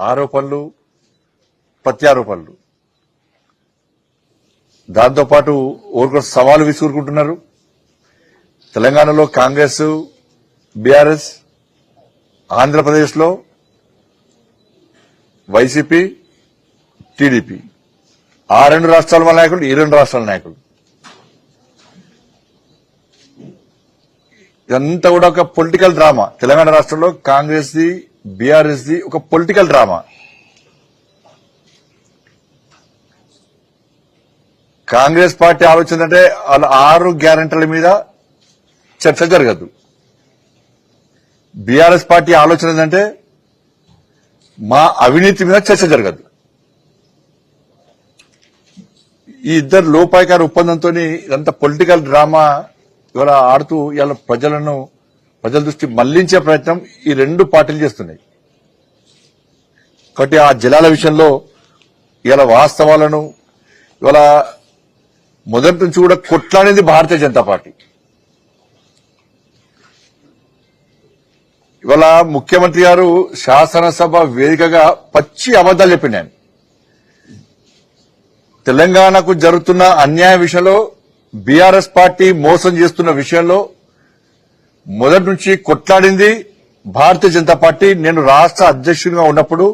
ఆరోపణలు ప్రత్యారోపణలు. దాంతోపాటు ఓరికొక సవాలు విసురుకుంటున్నారు. తెలంగాణలో కాంగ్రెస్ బీఆర్ఎస్ ఆంధ్రప్రదేశ్లో వైసీపీ టీడీపీ. ఆ రెండు రాష్ట్రాల వాళ్ళ నాయకులు ఈ రెండు రాష్ట్రాల నాయకులు. ఇదంతా కూడా ఒక పొలిటికల్ డ్రామా. తెలంగాణ రాష్ట్రంలో కాంగ్రెస్ది బీఆర్ఎస్ ది ఒక పొలిటికల్ డ్రామా. కాంగ్రెస్ పార్టీ ఆలోచన అంటే వాళ్ళ ఆరు గ్యారంటీల మీద చర్చ జరగదు. బీఆర్ఎస్ పార్టీ ఆలోచన ఏంటంటే మా అవినీతి మీద చర్చ జరగదు. ఈ ఇద్దరు లోపాయకార ఒప్పందంతో ఇదంతా పొలిటికల్ డ్రామా ఇవాళ ఆడుతూ ఇవాళ ప్రజలను ప్రజల దృష్టి మళ్ళించే ప్రయత్నం ఈ రెండు పార్టీలు చేస్తున్నాయి. కాబట్టి ఆ జిల్లాల విషయంలో ఇవాళ వాస్తవాలను ఇవాళ మొదటి నుంచి కూడా కొట్లాడేది భారతీయ జనతా పార్టీ. ఇవాళ ముఖ్యమంత్రి గారు శాసనసభ వేదికగా పచ్చి అబద్దాలు చెప్పిండాను తెలంగాణకు జరుగుతున్న అన్యాయ విషయంలో బీఆర్ఎస్ పార్టీ మోసం చేస్తున్న విషయంలో మొదటి నుంచి కొట్లాడింది భారతీయ జనతా పార్టీ. నేను రాష్ట్ర అధ్యక్షుడిగా ఉన్నప్పుడు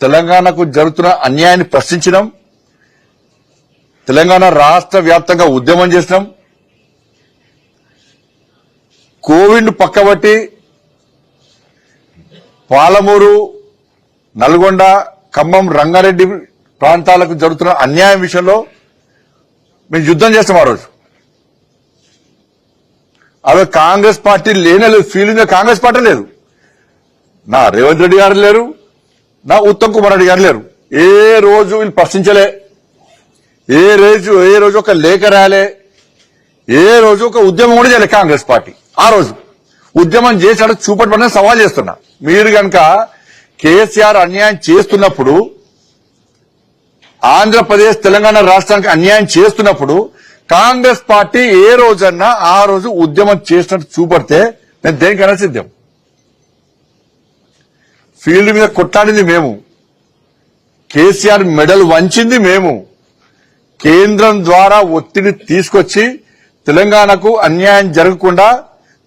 తెలంగాణకు జరుగుతున్న అన్యాయాన్ని ప్రశ్నించడం తెలంగాణ రాష్ట్ర వ్యాప్తంగా ఉద్యమం చేసినాం. కోవిడ్ పక్కబట్టి పాలమూరు నల్గొండ ఖమ్మం రంగారెడ్డి ప్రాంతాలకు జరుగుతున్న అన్యాయం విషయంలో మేము యుద్ధం చేస్తాం ఆ రోజు. అదే కాంగ్రెస్ పార్టీ లేనే లేదు ఫీలింగ్ కాంగ్రెస్ పార్టీ లేదు నా రేవంత్ రెడ్డి గారు లేరు నా ఉత్తమ్ కుమార్ రెడ్డి గారు లేరు. ఏ రోజు వీళ్ళు ప్రశ్నించలే. ఏ రోజు ఏ రోజు ఒక లేఖ రాలే ఏ రోజు ఒక ఉద్యమం కూడా చేయలే కాంగ్రెస్ పార్టీ. ఆ రోజు ఉద్యమం చేశాడు చూపట్టమని సవాల్ చేస్తున్నా. మీరు గనక కేసీఆర్ అన్యాయం చేస్తున్నప్పుడు ఆంధ్రప్రదేశ్ తెలంగాణ రాష్ట్రానికి అన్యాయం చేస్తున్నప్పుడు కాంగ్రెస్ పార్టీ ఏ రోజన్నా ఆ రోజు ఉద్యమం చేసినట్టు చూపడితే నేను దేనికైనా సిద్ధం. ఫీల్డ్ మీద కొట్లాడింది మేము. కేసీఆర్ మెడల్ వంచింది మేము. కేంద్రం ద్వారా ఒత్తిడి తీసుకొచ్చి తెలంగాణకు అన్యాయం జరగకుండా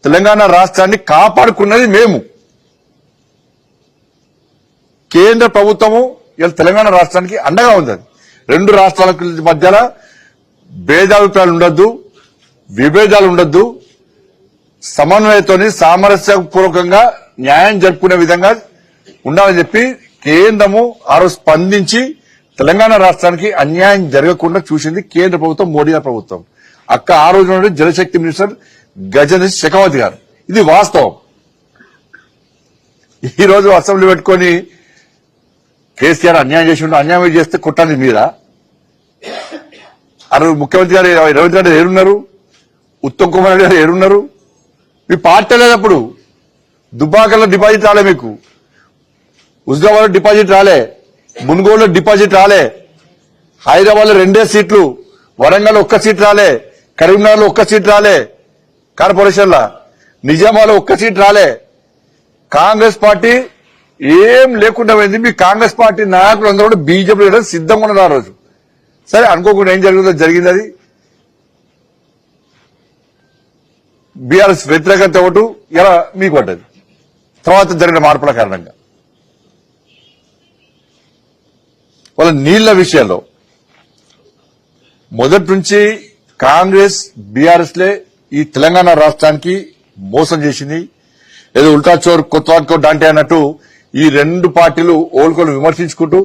తెలంగాణ రాష్ట్రాన్ని కాపాడుకున్నది మేము. కేంద్ర ప్రభుత్వము ఇలా తెలంగాణ రాష్ట్రానికి అండగా ఉంది రెండు రాష్ట్రాల మధ్యలో భేదాభిప్రాయాలు ఉండొద్దు విభేదాలు ఉండొద్దు. సమన్వయంతోని సామరస్యపూర్వకంగా న్యాయం జరుపుకునే విధంగా ఉండాలని చెప్పి కేంద్రము ఆ రోజు స్పందించి తెలంగాణ రాష్ట్రానికి అన్యాయం జరగకుండా చూసింది కేంద్ర ప్రభుత్వం మోడీ ప్రభుత్వం. అక్క ఆ రోజు నుండి జలశక్తి మినిస్టర్ గజేంద్ర శెఖావత్ గారు. ఇది వాస్తవం. ఈ రోజు అసెంబ్లీ పెట్టుకొని కేసీఆర్ అన్యాయం చేసి అన్యాయం చేస్తే కొట్టండి మీరా? అరవై ముఖ్యమంత్రి గారు రేవంత్ రెడ్డి ఏడున్నారు? ఉత్తమ్ కుమార్ రెడ్డి గారు ఏడున్నారు? మీ పార్టీ లేనప్పుడు దుబ్బాకల్లో డిపాజిట్ రాలే మీకు. హుజరాబాద్లో డిపాజిట్ రాలే. మున్గోడులో డిపాజిట్ రాలే. హైదరాబాద్లో రెండే సీట్లు వరంగల్ ఒక్క సీట్ రాలే. కరీంనగర్లో ఒక్క సీట్ రాలే. కార్పొరేషన్ నిజామాలో నిజామాబాద్ ఒక్క సీట్ రాలే. కాంగ్రెస్ పార్టీ ఏం లేకుండా పోయింది. మీ కాంగ్రెస్ పార్టీ నాయకులు అందరూ కూడా బీజేపీ సిద్ధంగా ఉన్నారు ఆ రోజు. సరే అనుకోకుండా ఏం జరిగిందో జరిగింది అది బీఆర్ఎస్ వ్యతిరేకత ఒకటి ఇలా మీకు పడ్డది? తర్వాత జరిగిన మార్పుల కారణంగా. వాళ్ళ నీళ్ళ విషయంలో మొదటి నుంచి కాంగ్రెస్ బీఆర్ఎస్ లే ఈ తెలంగాణ రాష్ట్రానికి మోసం చేసింది. ఏదో ఉల్టా చోర్ కొత్త డాంటే అన్నట్టు ఈ రెండు పార్టీలు ఓల్కొని విమర్శించుకుంటూ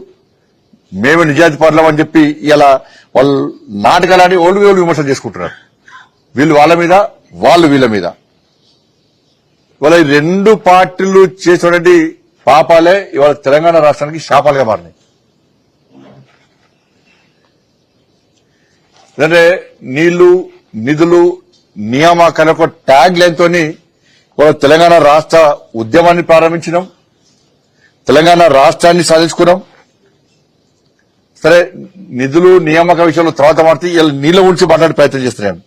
మేమే నిజాయితీ పర్లం అని చెప్పి ఇలా వాళ్ళు నాటకాలని ఓళ్ళు వీళ్ళు విమర్శలు చేసుకుంటున్నారు. వీళ్ళు వాళ్ళ మీద వాళ్ళు వీళ్ళ మీద. ఇవాళ ఈ రెండు పార్టీలు చేసినటువంటి పాపాలే ఇవాళ తెలంగాణ రాష్ట్రానికి శాపాలుగా మారినాయి. అంటే నీళ్ళు నిధులు నియామకాల ఒక ట్యాగ్ లైన్ తోని ఇవాళ తెలంగాణ రాష్ట్ర ఉద్యమాన్ని ప్రారంభించినాం. తెలంగాణ రాష్ట్రాన్ని సాధించుకున్నాం. సరే నిధులు నియామక విషయంలో తర్వాత మారితే ఇలా నీళ్ళ గురించి మాట్లాడే ప్రయత్నం చేస్తున్నాను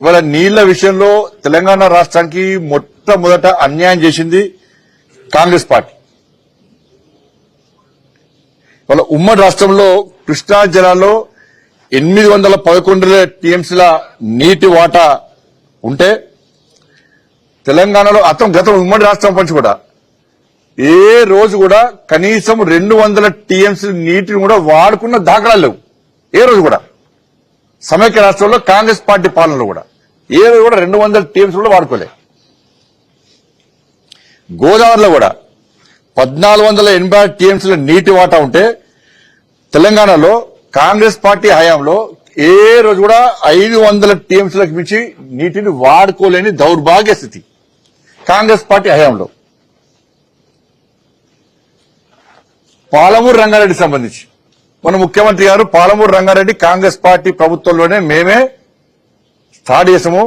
ఇవాళ నీళ్ళ విషయంలో తెలంగాణ రాష్ట్రానికి మొట్టమొదట అన్యాయం చేసింది కాంగ్రెస్ పార్టీ. వాళ్ళ ఉమ్మడి రాష్ట్రంలో కృష్ణా జిల్లాలో ఎనిమిది వందల పదకొండు టీఎంసీల నీటి వాటా ఉంటే తెలంగాణలో అతం గతం ఉమ్మడి రాష్ట్రం పంచి కూడా ఏ రోజు కూడా కనీసం రెండు వందల టీఎంసీ నీటిని కూడా వాడుకున్న దాఖలాలు లేవు. ఏ రోజు కూడా. సమైక్య రాష్ట్రంలో కాంగ్రెస్ పార్టీ పాలనలో కూడా. ఏ రోజు కూడా రెండు వందల టీఎంసీ కూడా వాడుకోలే. గోదావరిలో కూడా పద్నాలుగు వందల ఎనభై ఆరు టీఎంసీల నీటి వాటా ఉంటే తెలంగాణలో కాంగ్రెస్ పార్టీ హయాంలో ఏ రోజు కూడా ఐదు వందల టీఎంసీలకు మించి నీటిని వాడుకోలేని దౌర్భాగ్య స్థితి కాంగ్రెస్ పార్టీ హయాంలో. పాలమూరు రంగారెడ్డి సంబంధించి. మన ముఖ్యమంత్రి గారు పాలమూరు రంగారెడ్డి కాంగ్రెస్ పార్టీ ప్రభుత్వంలోనే మేమే స్టార్ట్ చేసాము.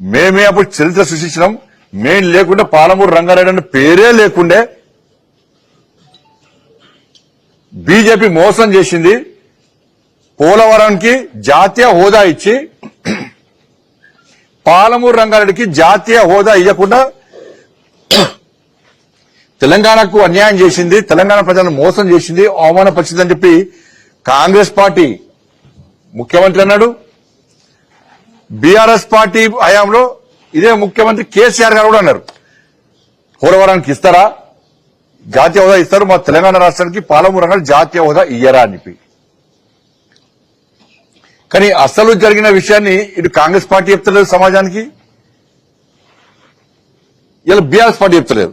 మేమే అప్పుడు చరిత్ర సృష్టించినాం. మేం లేకుండా పాలమూరు రంగారెడ్డి అనే పేరే లేకుండే బీజేపీ మోసం చేసింది. పోలవరానికి జాతీయ హోదా ఇచ్చి పాలమూరు రంగారెడ్డికి జాతీయ హోదా ఇవ్వకుండా తెలంగాణకు అన్యాయం చేసింది తెలంగాణ ప్రజలను మోసం చేసింది అవమానపరిచిందని చెప్పి కాంగ్రెస్ పార్టీ ముఖ్యమంత్రి అన్నాడు. బీఆర్ఎస్ పార్టీ హయాంలో ఇదే ముఖ్యమంత్రి కేసీఆర్ గారు కూడా అన్నారు. పోలవరానికి ఇస్తారా? జాతీయ హోదా ఇస్తారు. మా తెలంగాణ రాష్ట్రానికి పాలమూరంగా జాతీయ హోదా ఇయ్యరా అని చెప్పి. కానీ అసలు జరిగిన విషయాన్ని ఇటు కాంగ్రెస్ పార్టీ చెప్తలేదు సమాజానికి. ఇలా బీఆర్ఎస్ పార్టీ చెప్తలేదు.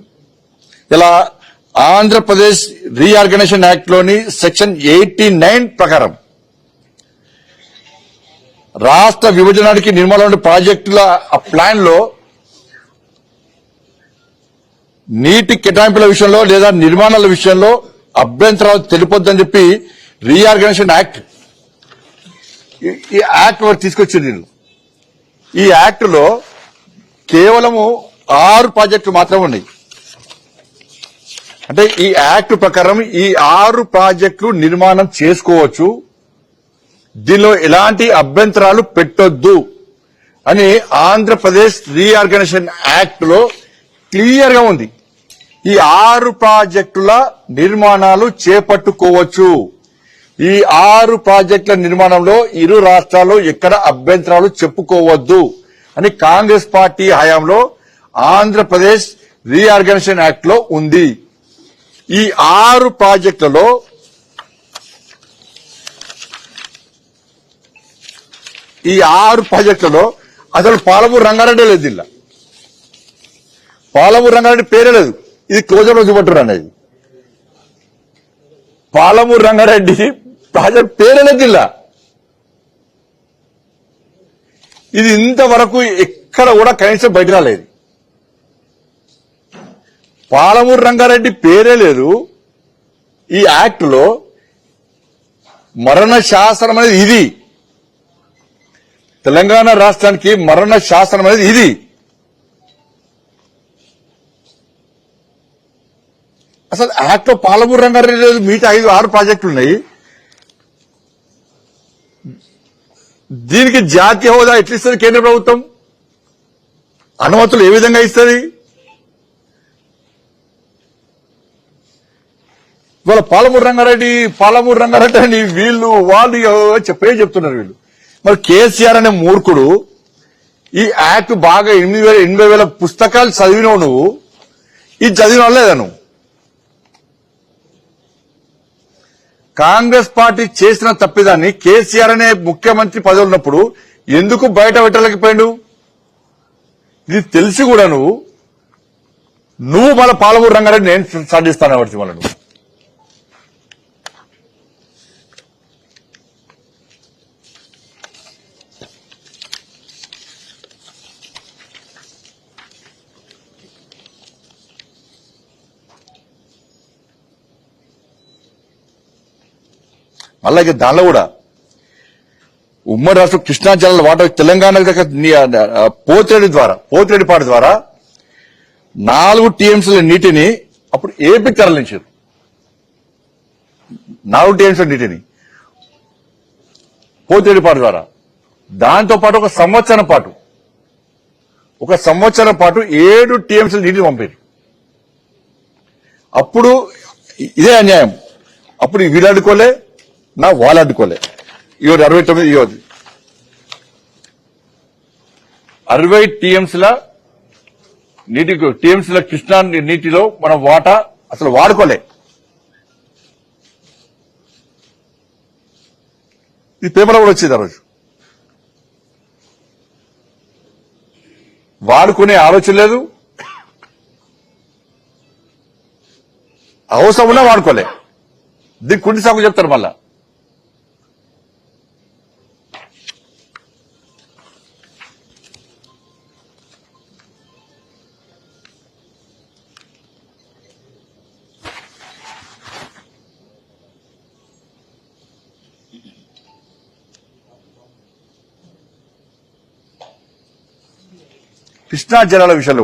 ఇలా ఆంధ్రప్రదేశ్ రీఆర్గనైజేషన్ యాక్ట్లోని సెక్షన్ ఎయిటీ నైన్ ప్రకారం రాష్ట్ర విభజనానికి నిర్మాణ ప్రాజెక్టుల ఆ ప్లాన్లో నీటి కేటాయింపుల విషయంలో లేదా నిర్మాణాల విషయంలో అభ్యంతరాలు తెలిపొద్దని చెప్పి రీఆర్గనైజేషన్ యాక్ట్ ఈ- యాక్ట్ వారు తీసుకొచ్చింది. ఈ యాక్ట్లో కేవలము ఆరు ప్రాజెక్టులు మాత్రమే ఉన్నాయి. అంటే ఈ యాక్ట్ ప్రకారం ఈ ఆరు ప్రాజెక్టులు నిర్మాణం చేసుకోవచ్చు. దీనిలో ఎలాంటి అభ్యంతరాలు పెట్టొద్దు అని ఆంధ్రప్రదేశ్ రీఆర్గనైజేషన్ యాక్ట్లో క్లియర్గా ఉంది. ఈ ఆరు ప్రాజెక్టుల నిర్మాణాలు చేపట్టుకోవచ్చు. ఈ ఆరు ప్రాజెక్టుల నిర్మాణంలో ఇరు రాష్ట్రాల్లో ఎక్కడ అభ్యంతరాలు చెప్పుకోవద్దు అని కాంగ్రెస్ పార్టీ హయాంలో ఆంధ్రప్రదేశ్ రీఆర్గనైజేషన్ యాక్ట్లో ఉంది. ఈ ఆరు ప్రాజెక్టులలో ఈ ఆరు ప్రాజెక్టులలో అసలు పాలమూరు రంగారెడ్డి లేదు ఇలా. పాలమూరు రంగారెడ్డి పేరే లేదు. ఇది క్లోజర్లో చూపట్టురు అనేది. పాలమూరు రంగారెడ్డి ప్రాజెక్ట్ పేరే లేదు ఇలా. ఇది ఇంతవరకు ఎక్కడ కూడా కనీసం బయట రాలేదు. పాలమూరు రంగారెడ్డి పేరే లేదు. ఈ యాక్ట్లో మరణ శాసనం అనేది ఇది. తెలంగాణ రాష్ట్రానికి మరణ శాసనం అనేది ఇది. అసలు యాక్ట్లో పాలమూరు రంగారెడ్డి లేదు మిగతా ఐదు ఆరు ప్రాజెక్టులు ఉన్నాయి. దీనికి జాతీయ హోదా ఎట్లిస్తుంది కేంద్ర ప్రభుత్వం? అనుమతులు ఏ విధంగా ఇస్తుంది? ఇవాళ పాలమూరు రంగారెడ్డి పాలమూరు రంగారెడ్డి అని వీళ్ళు వాళ్ళు చెప్పే చెప్తున్నారు వీళ్ళు. మరి కేసీఆర్ అనే మూర్ఖుడు ఈ యాక్ట్ బాగా ఎనిమిది వేల ఎనభై వేల పుస్తకాలు చదివినావు నువ్వు. ఇది చదివిన లేదా నువ్వు కాంగ్రెస్ పార్టీ చేసిన తప్పిదాన్ని కేసీఆర్ అనే ముఖ్యమంత్రి పదవి ఉన్నప్పుడు ఎందుకు బయట పెట్టలేకపోయాడు? ఇది తెలిసి కూడా నువ్వు నువ్వు మన పాలమూరు రంగారెడ్డి నేను సాధిస్తాను కాబట్టి మళ్ళీ అలాగే దానిలో కూడా ఉమ్మడి రాష్ట్రం కృష్ణా జిల్లాల వాటర్ తెలంగాణ దగ్గర పోతిరెడ్డి ద్వారా పోతిరెడ్డి పాట ద్వారా నాలుగు టీఎంసీల నీటిని అప్పుడు ఏపీకి తరలించారు. నాలుగు టీఎంసీల నీటిని పోతిరెడ్డి పాట ద్వారా. దాంతో పాటు ఒక సంవత్సరం పాటు ఒక సంవత్సరం పాటు ఏడు టీఎంసీల నీటిని పంపారు. అప్పుడు ఇదే అన్యాయం. అప్పుడు వీళ్ళు అడుకోలే నా వాళ్ళు అడ్డుకోలే. ఇవ్వదు అరవై తొమ్మిది ఈరోజు అరవై టీఎంసీల నీటి టీఎంసీల కృష్ణా నీటిలో మనం వాటా అసలు వాడుకోలే. ఈ పేపర్ కూడా వచ్చింది ఆ రోజు. వాడుకునే ఆలోచన లేదు. అవసరం ఉన్నా వాడుకోలే. దీనికి కుండి సాగు చెప్తారు మళ్ళా. కృష్ణా జలాల విషయంలో